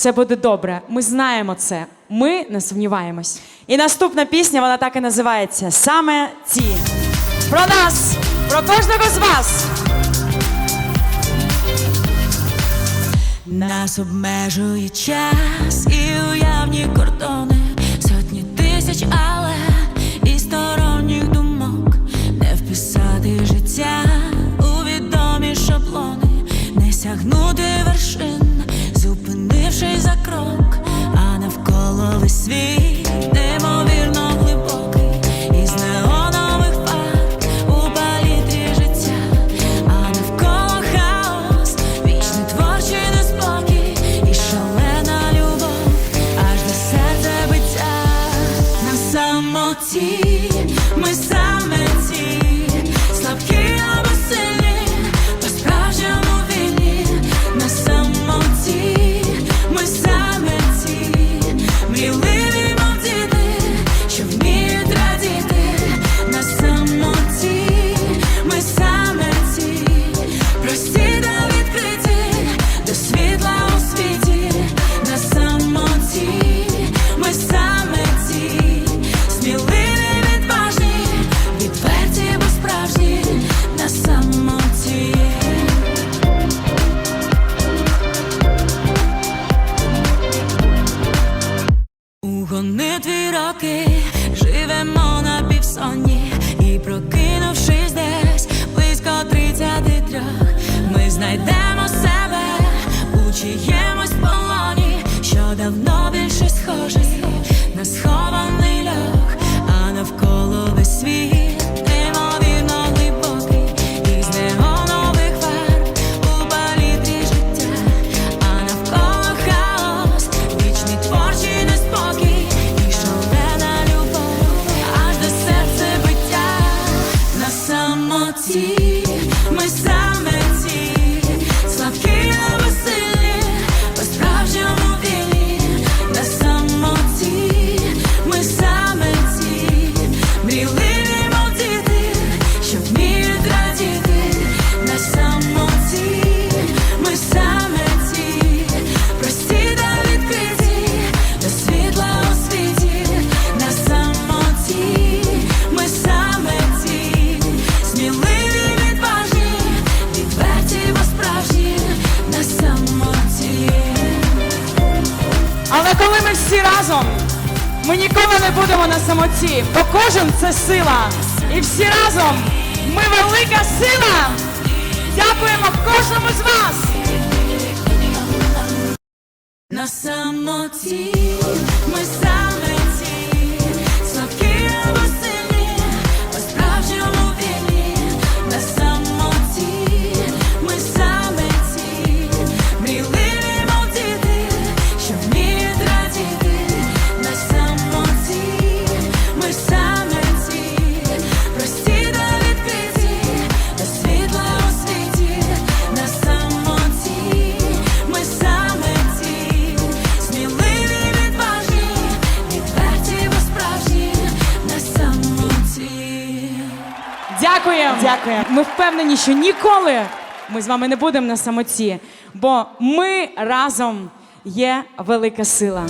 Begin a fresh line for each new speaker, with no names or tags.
все буде добре. Ми знаємо це. Ми не сумніваємось. І наступна пісня, вона так і називається саме ці. Про нас, про кожного з вас.
Нас обмежує час і уявні кордони, сотні тисяч, але. чиємусь полоні, що давно.
коли ми всі разом, ми ніколи не будемо на самоті, бо кожен це сила. І всі разом ми велика сила. Дякуємо кожному з вас.
На самоті.
Дякуємо. Дякуємо. Ми впевнені, що ніколи ми з вами не будемо на самоті, бо ми разом є велика сила.